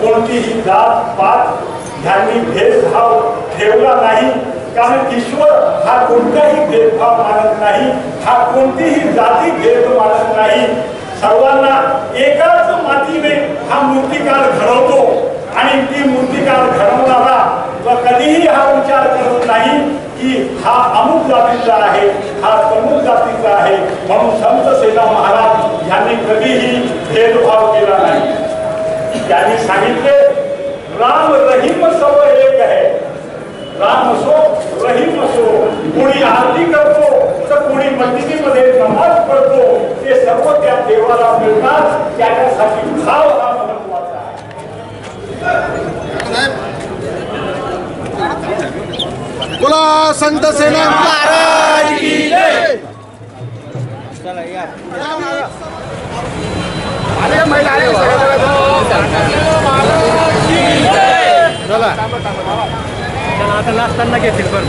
कोणतीही जात पात ह्यांनी भेदभाव ठेवला नाही. कारण ईश्वर हा कोणताही भेदभाव मानत नाही हा कोणतीही जाती भेद मानत नाही. सर्वांना एकाच मातीने हा मूर्तिकार घडवतो आणि ती मूर्तिकार घडवणारा व कधीही हा विचार करत नाही की हा अमुक जातीचा आहे हा तमुक जातीचा आहे. म्हणून संत सेना महाराज यांनी कधीही भेदभाव केला नाही. त्यांनी सांगितले राम रहीम सब एक है। राम असो रहीम असो कोणी आरती करतो तर कोणी मस्जिदीमध्ये नमाज़ पडतो ते सर्व त्या देवाला मिळतात त्याच्यासाठी भाव हा महत्वाचा आहे. बोला संत सेना महाराज की जय! आता नाचताना घेतील बरं.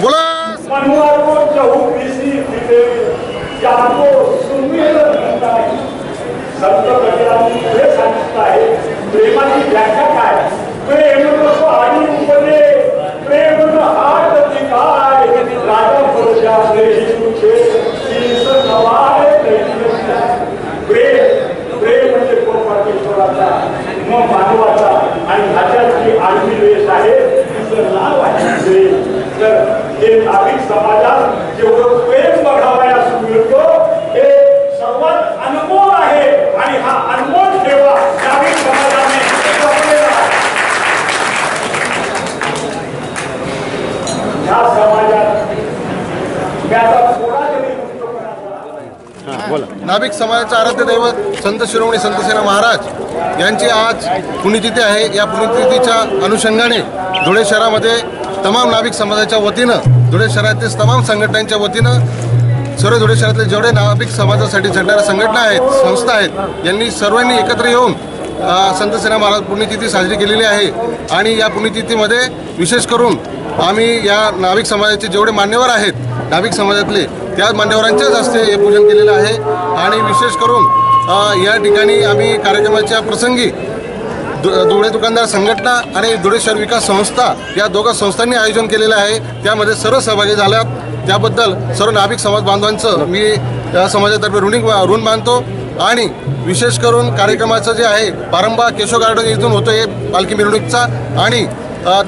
बोला. आहे संत कबीरांनी सांगितलं आहे. प्रेमाची व्याख्या काय? प्रेम कसं परमेश्वराचा किंवा मानवाचा आणि ह्याच्यात जी आडवी द्वेष आहे तिचं नाव आहे द्वेष तर हे नागरिक समाजात जेवढं प्रेम बघावयास मिळतो हे सर्वात अनमोल आहे आणि हा अनमोल ठेवा नाभिक समाजाने जपलेला आहे. या समाजात मी आता थोडा जरी मुक्तपणा नाभिक समाजाचे आराध्य दैवत संत शिरोमणी संतसेना महाराज यांची आज पुण्यतिथी आहे. या पुण्यतिथीच्या अनुषंगाने धुळे शहरामध्ये तमाम नाभिक समाजाच्या वतीनं धुळे शहरातील तमाम संघटनांच्या वतीनं सर्व धुळे शहरातले जेवढे नाभिक समाजासाठी झडणाऱ्या संघटना आहेत संस्था आहेत यांनी सर्वांनी एकत्र येऊन संतसेना संत सेना महाराज पुण्यतिथी साजरी केलेली आहे. आणि या पुण्यतिथीमध्ये विशेष करून आम्ही या नाविक समाजाचे जेवढे मान्यवर आहेत नाभिक समाजातले त्या मान्यवरांच्याच हस्ते हे पूजन केलेलं आहे. आणि विशेष करून या ठिकाणी आम्ही कार्यक्रमाच्या प्रसंगी दु- धुळे दुकानदार संघटना आणि धुळे शहर विकास संस्था या दोघा संस्थांनी आयोजन केलेलं आहे. त्यामध्ये सर्व सहभागी झाल्यात. त्याबद्दल सर्व नाभिक समाज बांधवांचं मी या समाजातर्फे ऋणी ऋण मानतो. आणि विशेष करून कार्यक्रमाचं जे आहे पारंबा केशव गार्डन इथून होतो हे पालखी मिरवणुकीचा. आणि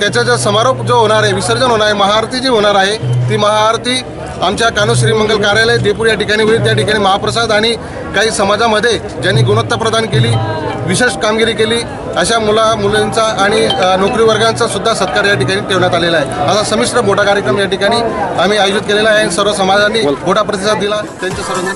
त्याचा जो समारोप जो होणार आहे विसर्जन होणार आहे महाआरती जी होणार आहे ती महाआरती आमच्या कानू श्रीमंगल कार्यालय देपूर या ठिकाणी होईल. त्या ठिकाणी महाप्रसाद आणि काही समाजामध्ये ज्यांनी गुणवत्ता प्रदान केली विशेष कामगिरी केली अशा मुला मुलींचा आणि नोकरी वर्गांचा सुद्धा सत्कार या ठिकाणी ठेवण्यात आलेला आहे. असा संमिश्र मोठा कार्यक्रम या ठिकाणी आम्ही आयोजित केलेला आहे सर्व समाजांनी मोठा प्रतिसाद दिला. त्यांचे सर्व